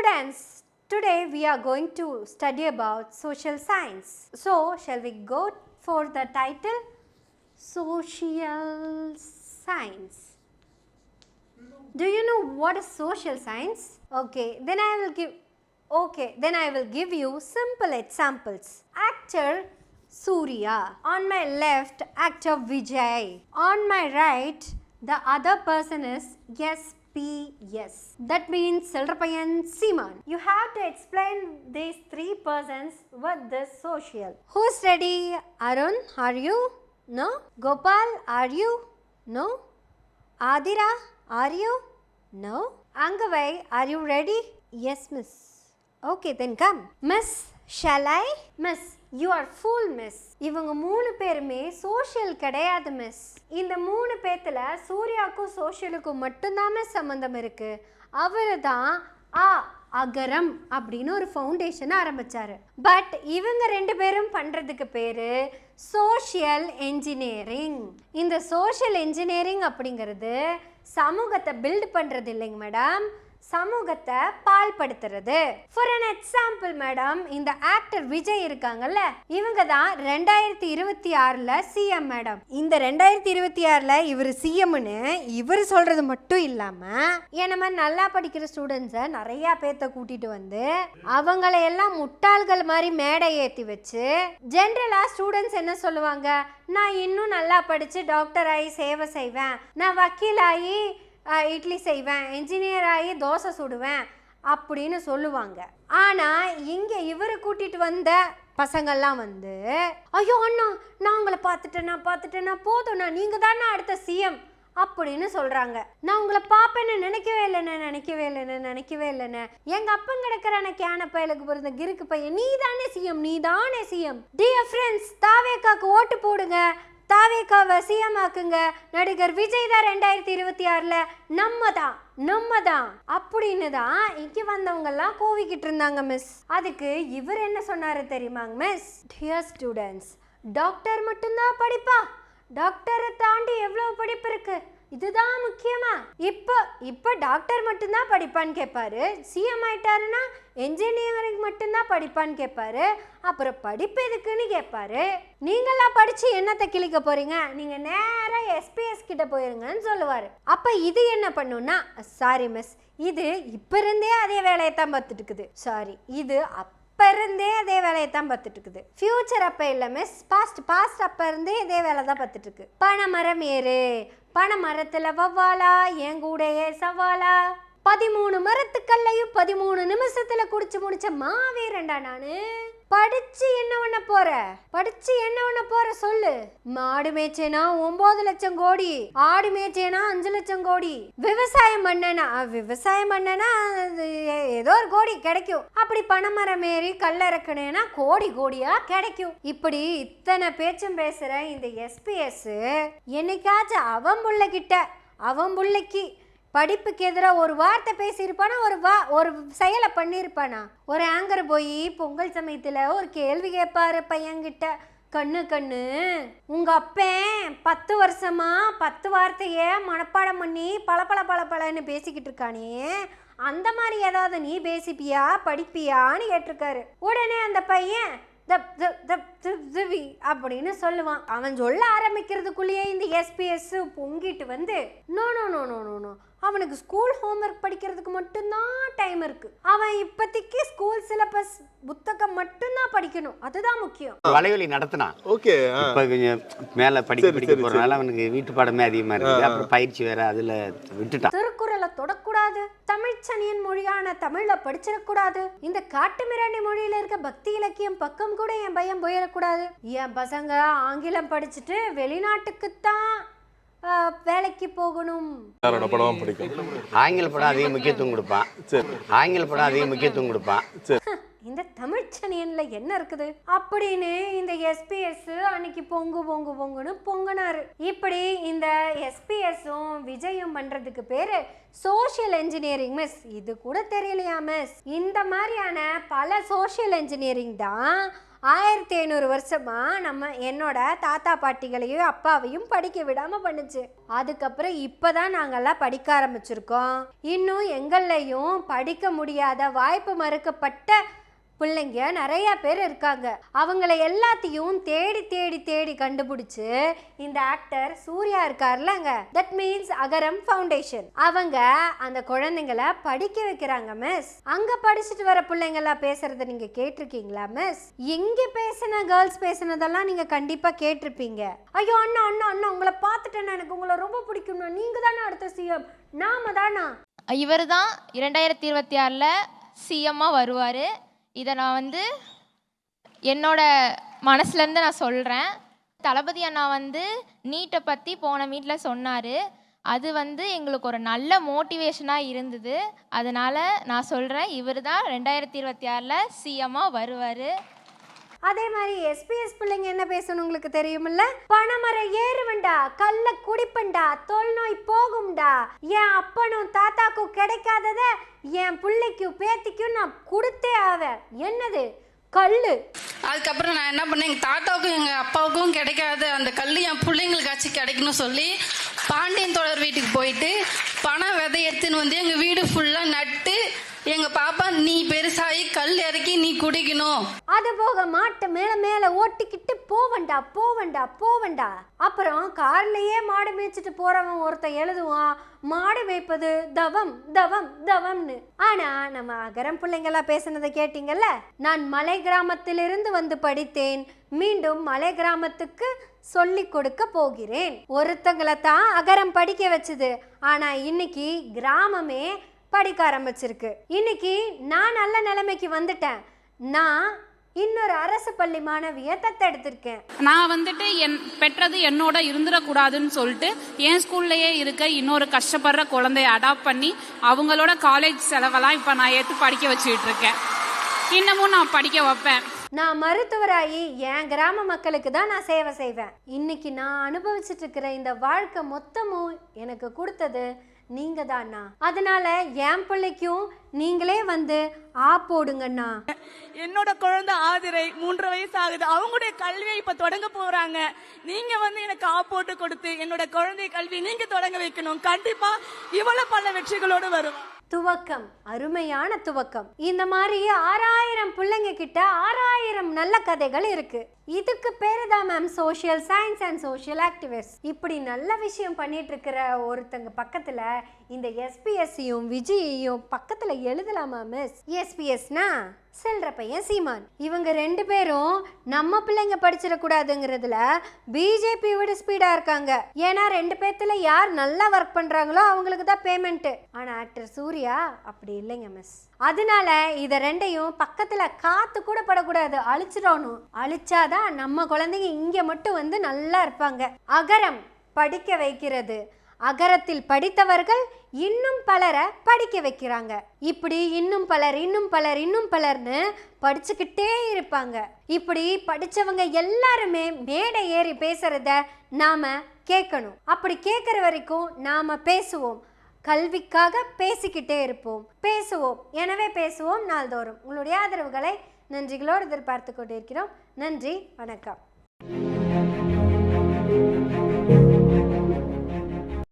students, today we are going to study about social science. So, shall we go for the title? Social science. Do you know what is social science? Okay, then I will give Okay, then I will give you simple examples. Actor Surya. On my left, actor Vijay. On my right, the other person is SPS. That means Silrapayan Seaman. You have to explain these three persons with this social. Who's ready? Arun, are you? No? Gopal, are you? No? Adira, are you? No? Angavai, are you ready? Yes, miss. Okay, then come. Miss, ஷலை miss you are full miss இவங்க மூணு பேருமே social கிடையாது miss இந்த மூணு பேத்துல சூர்யாவுக்கும் சோஷியலுக்கும் மட்டும்தான் miss சம்மந்தம் இருக்கு. அவரு தான் ஆ அகரம் அப்படின்னு ஒரு ஃபவுண்டேஷன் ஆரம்பிச்சாரு. பட் இவங்க ரெண்டு பேரும் பண்றதுக்கு பேரு சோஷியல் என்ஜினியரிங் இந்த சோஷியல் என்ஜினியரிங் அப்படிங்கிறது சமூகத்தை பில்ட் பண்றது இல்லைங்க மேடம் சமூகத்தை பால்படுத்துறது. ஃபார் அன் எக்ஸாம்பிள் மேடம் இந்த ஆக்டர் விஜய் இருக்காங்கல்ல இவங்க தான் ரெண்டாயிரத்தி இருபத்தி ஆறில் சிஎம் மேடம் இந்த ரெண்டாயிரத்தி இருபத்தி ஆறில் இவர் சிஎம்னு இவர் சொல்றது மட்டும் இல்லாமல் ஏன் நம்ம நல்லா படிக்கிற ஸ்டூடெண்ட்ஸை நிறையா பேர்த்த கூட்டிட்டு வந்து அவங்களையெல்லாம் எல்லாம் முட்டாள்கள் மாதிரி மேடை ஏற்றி வச்சு ஜென்ரலாக ஸ்டூடெண்ட்ஸ் என்ன சொல்லுவாங்க? நான் இன்னும் நல்லா படித்து டாக்டர் ஆகி சேவை செய்வேன். நான் வக்கீலாகி இட்லி செய்வேன் என்ஜினியர் ஆகி தோசை சுடுவேன் அப்படின்னு சொல்லுவாங்க. ஆனால் இங்கே இவர் கூட்டிகிட்டு வந்த பசங்கள்லாம் வந்து ஐயோ அண்ணா நான் உங்களை பார்த்துட்டேண்ணா பார்த்துட்டேன்னா போதும்ண்ணா நீங்கள் தானே அடுத்த சிஎம் அப்படின்னு சொல்கிறாங்க நான் உங்களை பார்ப்பேன்னு நினைக்கவே இல்லைண்ணே நினைக்கவே இல்லைண்ணே நினைக்கவே இல்லைண்ணே. எங்கள் அப்பன் கிடக்கிறான கேன பயலுக்கு பிறந்த கிறுக்கு பையன் நீ தானே சிஎம் நீ தானே சிஎம் டியர் ஃப்ரெண்ட்ஸ் தாவேக்காக்கு ஓட்டு போடுங்க. தாவேக்கா வசியமாக்குங்க. நடிகர் விஜய் தான் ரெண்டாயிரத்தி இருபத்தி ஆறில் நம்ம தான் நம்ம தான் அப்படின்னு தான் இங்கே வந்தவங்கெல்லாம் கூவிக்கிட்டு இருந்தாங்க மிஸ் அதுக்கு இவர் என்ன சொன்னார் தெரியுமாங்க மிஸ் டியர் ஸ்டூடெண்ட்ஸ் டாக்டர் மட்டும்தான் படிப்பா? டாக்டரை தாண்டி எவ்வளோ படிப்பு இருக்குது இதுதான் முக்கியமா. இப்போ இப்போ டாக்டர் மட்டும்தான் படிப்பான்னு கேட்பாரு சிஎம் ஆயிட்டாருன்னா என்ஜினியரிங் மட்டும்தான் படிப்பான்னு கேட்பாரு அப்புறம் படிப்பு எதுக்குன்னு கேட்பாரு நீங்களாம் படிச்சு என்னத்தை கிழிக்க போறீங்க? நீங்க நேராக எஸ்பிஎஸ் கிட்ட போயிருங்கன்னு சொல்லுவாரு. அப்போ இது என்ன பண்ணுன்னா சாரி மிஸ் இது இப்போ இருந்தே அதே வேலையை தான் பார்த்துட்டு இருக்குது. சாரி இது அப் அப்போ இருந்தே அதே வேலையை தான் பார்த்துட்டு இருக்குது ஃபியூச்சர் அப்போ இல்லை மிஸ் பாஸ்ட் பாஸ்ட் அப்போ இருந்தே இதே வேலை தான் பார்த்துட்டு இருக்கு பனைமரம் ஏறு பனை மரத்தில் வவ்வாலா என் கூடையே சவாலா. பதிமூணு மரத்துக்கல்லையும் பதிமூணு நிமிஷத்துல குடிச்சு முடிச்ச மாவீரன்டா நானு? படிச்சு என்ன பண்ண போற? படிச்சு என்ன பண்ண போற சொல்லு. மாடு மேய்ச்சேனா ஒன்பது லட்சம் கோடி ஆடு மேய்ச்சேனா அஞ்சு லட்சம் கோடி. விவசாயம் பண்ணனா விவசாயம் பண்ணனா அது ஏதோ ஒரு கோடி கிடைக்கும். அப்படி பணமரம் ஏறி கல் இறக்குனேனா கோடி கோடியா கிடைக்கும். இப்படி இத்தனை பேச்சும் பேசுற இந்த எஸ்பிஎஸ் என்னைக்காச்சும் அவன் புள்ள கிட்ட அவன் பிள்ளைக்கு படிப்புக்கு எதிராக ஒரு வார்த்தை பேசியிருப்பானா? ஒரு வா ஒரு செயலை பண்ணியிருப்பானா? ஒரு ஆங்கர் போய் பொங்கல் சமயத்தில் ஒரு கேள்வி கேட்பாரு பையன்கிட்ட. கண்ணு கண்ணு உங்கள் அப்பன் பத்து வருஷமா பத்து வார்த்தையே மனப்பாடம் பண்ணி பல பல பல பலன்னு பேசிக்கிட்டு இருக்கானே. அந்த மாதிரி ஏதாவது நீ பேசிப்பியா படிப்பியான்னு கேட்டிருக்காரு. உடனே அந்த பையன் தப் தப் தப் தப் அப்படின்னு சொல்லுவான். அவன் சொல்ல ஆரம்பிக்கிறதுக்குள்ளேயே இந்த எஸ்பிஎஸ் பொங்கிட்டு வந்து no no no no no no அவனுக்கு ஸ்கூல் ஹோம்ஒர்க் படிக்கிறதுக்கு மட்டும்தான் டைம் இருக்கு. அவன் இப்போதைக்கு ஸ்கூல் சிலபஸ் புத்தகம் மட்டும்தான் படிக்கணும். அதுதான் முக்கியம். வலைவலி நடத்தினான் ஓகே இப்ப கொஞ்சம் மேல படிக்க படிக்க போறதுனால அவனுக்கு வீட்டு பாடமே அதிகமா இருக்கு அப்புறம் பயிற்சி வேற அதுல விட்டுட்டான். திருக்குறளை தொடக்கூடாது. தமிழ்ச்சனியன் மொழியான தமிழ்ல படிச்சிடக்கூடாது. இந்த காட்டுமிராண்டி மொழியில இருக்க பக்தி இலக்கியம் பக்கம் கூட என் பையன் போயிடக்கூடாது. என் பசங்க ஆங்கிலம் படிச்சுட்டு வெளிநாட்டுக்குத்தான் வேலைக்கு போகணும். யாரோட படம் பிடிக்கும்? ஆங்கில படம் அதிக முக்கியத்துவம் கொடுப்பான். சரி. ஆங்கில படம் அதிக முக்கியத்துவம் கொடுப்பான். இந்த தமிழ்ச்சனியன்ல என்ன இருக்குது? அப்படின்னு இந்த எஸ்பிஎஸ் அன்னைக்கு பொங்கு பொங்கு பொங்குன்னு பொங்குனாரு. இப்படி இந்த எஸ்பிஎஸும் விஜயும் பண்றதுக்கு பேரு சோஷியல் என்ஜினியரிங் மிஸ். இது கூட தெரியலையா மிஸ்? இந்த மாதிரியான பல சோஷியல் என்ஜினியரிங் தான் ஆயிரத்தி ஐநூறு வருஷமா நம்ம என்னோட தாத்தா பாட்டிகளையும் அப்பாவையும் படிக்க விடாமல் பண்ணுச்சு. அதுக்கப்புறம் இப்போ தான் நாங்கெல்லாம் படிக்க ஆரம்பிச்சிருக்கோம். இன்னும் எங்கள்லையும் படிக்க முடியாத வாய்ப்பு மறுக்கப்பட்ட பிள்ளைங்க நிறைய பேர் இருக்காங்க. அவங்கள எல்லாத்தையும் தேடி தேடி தேடி கண்டுபிடிச்சு இந்த ஆக்டர் சூர்யா இருக்கார்லங்க தட் மீன்ஸ் அகரம் ஃபவுண்டேஷன் அவங்க அந்த குழந்தைங்கள படிக்க வைக்கிறாங்க மிஸ் அங்க படிச்சுட்டு வர பிள்ளைங்களா பேசுறத நீங்க கேட்டிருக்கீங்களா மிஸ் இங்க பேசின கேர்ள்ஸ் பேசினதெல்லாம் நீங்க கண்டிப்பா கேட்டிருப்பீங்க. ஐயோ அண்ணா அண்ணா அண்ணா உங்களை பார்த்துட்டேன்னா எனக்கு உங்களை ரொம்ப பிடிக்கும்னா நீங்க தானே அடுத்த சிஎம் நாம தானா? இவர் தான் இரண்டாயிரத்தி இருபத்தி ஆறில் சிஎம்மாக வருவார். இதை நான் வந்து என்னோட மனசுலேருந்து நான் சொல்கிறேன் தளபதி அண்ணா வந்து நீட்டை பற்றி போன மீட்டில் சொன்னார். அது வந்து எங்களுக்கு ஒரு நல்ல மோட்டிவேஷனாக இருந்தது. அதனால் நான் சொல்கிறேன் இவர் தான் ரெண்டாயிரத்தி இருபத்தி ஆறில் சிஎம்மாக வருவார். அதே மாதிரி எஸ்பிஎஸ் பிள்ளைங்க என்ன பேசணும் உங்களுக்கு தெரியுமில்ல? பணமரம் ஏறுவண்டா கல்ல குடிப்பண்டா தொல் நோய் போகும்டா. என் அப்பனும் தாத்தாக்கும் கிடைக்காதத என் பிள்ளைக்கும் பேத்திக்கும் நான் கொடுத்தே ஆவேன். என்னது? கல்லு. அதுக்கப்புறம் நான் என்ன பண்ணேன்? எங்கள் தாத்தாவுக்கும் எங்கள் அப்பாவுக்கும் கிடைக்காத அந்த கல் என் பிள்ளைங்களுக்காச்சும் கிடைக்கணும் சொல்லி பாண்டியன் தோழர் வீட்டுக்கு போயிட்டு பணம் விதை எடுத்துன்னு வந்து எங்கள் வீடு ஃபுல்லாக நட்டு எங்கள் பாப்பா நீ பெருசாகி கல் இறக்கி நீ குடிக்கணும். அது போக மாட்டை மேல மேல ஓட்டிக்கிட்டு போவண்டா போவண்டா போவண்டா. அப்புறம் கார்லயே மாடு மேய்ச்சிட்டு போறவன் ஒருத்தன் எழுதுவான் மாடு மேய்ப்பது தவம் தவம் தவம்னு. ஆனா நம்ம அகரம் பிள்ளைங்களா பேசுனதை கேட்டீங்கல்ல? நான் மலை கிராமத்திலிருந்து வந்து படித்தேன். மீண்டும் மலை கிராமத்துக்கு சொல்லி கொடுக்க போகிறேன். ஒருத்தங்களை தான் அகரம் படிக்க வச்சது. ஆனா இன்னைக்கு கிராமமே படிக்க ஆரம்பிச்சிருக்கு. இன்னைக்கு நான் நல்ல நிலைமைக்கு வந்துட்டேன். நான் இன்னொரு அரசு பள்ளி மாணவியை தத்தெடுத்திருக்கேன். நான் வந்துட்டு என் பெற்றது என்னோட இருந்துடக்கூடாதுன்னு சொல்லிட்டு என் ஸ்கூல்லையே இருக்க இன்னொரு கஷ்டப்படுற குழந்தைய அடாப்ட் பண்ணி அவங்களோட காலேஜ் செலவெல்லாம் இப்போ நான் ஏற்று படிக்க வச்சுக்கிட்டு இருக்கேன். இன்னமும் நான் படிக்க வைப்பேன். நான் மருத்துவராகி என் கிராம மக்களுக்கு தான் நான் சேவை செய்வேன். இன்னைக்கு நான் அனுபவிச்சுட்டு இருக்கிற இந்த வாழ்க்கை மொத்தமும் எனக்கு கொடுத்தது நீங்க தானா அதனால என் பிள்ளைக்கும் நீங்களே வந்து ஆ போடுங்கண்ணா. என்னோட குழந்தை ஆதிரை மூன்று வயசு ஆகுது அவங்களுடைய கல்வியை இப்ப தொடங்க போறாங்க. நீங்க வந்து எனக்கு ஆ போட்டு கொடுத்து என்னோட குழந்தை கல்வி நீங்க தொடங்க வைக்கணும். கண்டிப்பா இவ்வளவு பல வெற்றிகளோடு வரும் துவக்கம் அருமையான துவக்கம். இந்த மாதிரி ஆறாயிரம் பிள்ளைங்க கிட்ட ஆறாயிரம் நல்ல கதைகள் இருக்கு. இதுக்கு பேரு தான் ma'am social science and social activist இப்படி நல்ல விஷயம் பண்ணிட்டு இருக்கிற ஒருத்தங்க பக்கத்துல இந்த எஸ்பிஎஸ்சியும் விஜயையும் பக்கத்துல எழுதலாமா மிஸ் எஸ்பிஎஸ்னா செல்ற பையன் சீமான். இவங்க ரெண்டு பேரும் நம்ம பிள்ளைங்க படிச்சிடக்கூடாதுங்கிறதுல பிஜேபி விட ஸ்பீடா இருக்காங்க. ஏன்னா ரெண்டு பேர்த்துல யார் நல்லா ஒர்க் பண்றாங்களோ அவங்களுக்கு தான் பேமெண்ட் ஆனா ஆக்டர் சூர்யா அப்படி இல்லைங்க மிஸ் அதனால இத ரெண்டையும் பக்கத்துல காத்து கூட படக்கூடாது அழிச்சிடணும். அழிச்சாதான் நம்ம குழந்தைங்க இங்க மட்டும் வந்து நல்லா இருப்பாங்க. அகரம் படிக்க வைக்கிறது. அகரத்தில் படித்தவர்கள் இன்னும் பலரை படிக்க வைக்கிறாங்க. இப்படி இன்னும் பலர் இன்னும் பலர் இன்னும் பலர்னு படிச்சுக்கிட்டே இருப்பாங்க. இப்படி படித்தவங்க எல்லாருமே மேடை ஏறி பேசுறத நாம கேட்கணும். அப்படி கேட்குற வரைக்கும் நாம பேசுவோம். கல்விக்காக பேசிக்கிட்டே இருப்போம். பேசுவோம். எனவே பேசுவோம் நாள்தோறும். உங்களுடைய ஆதரவுகளை நன்றிகளோடு எதிர்பார்த்து கொண்டிருக்கிறோம். நன்றி வணக்கம்.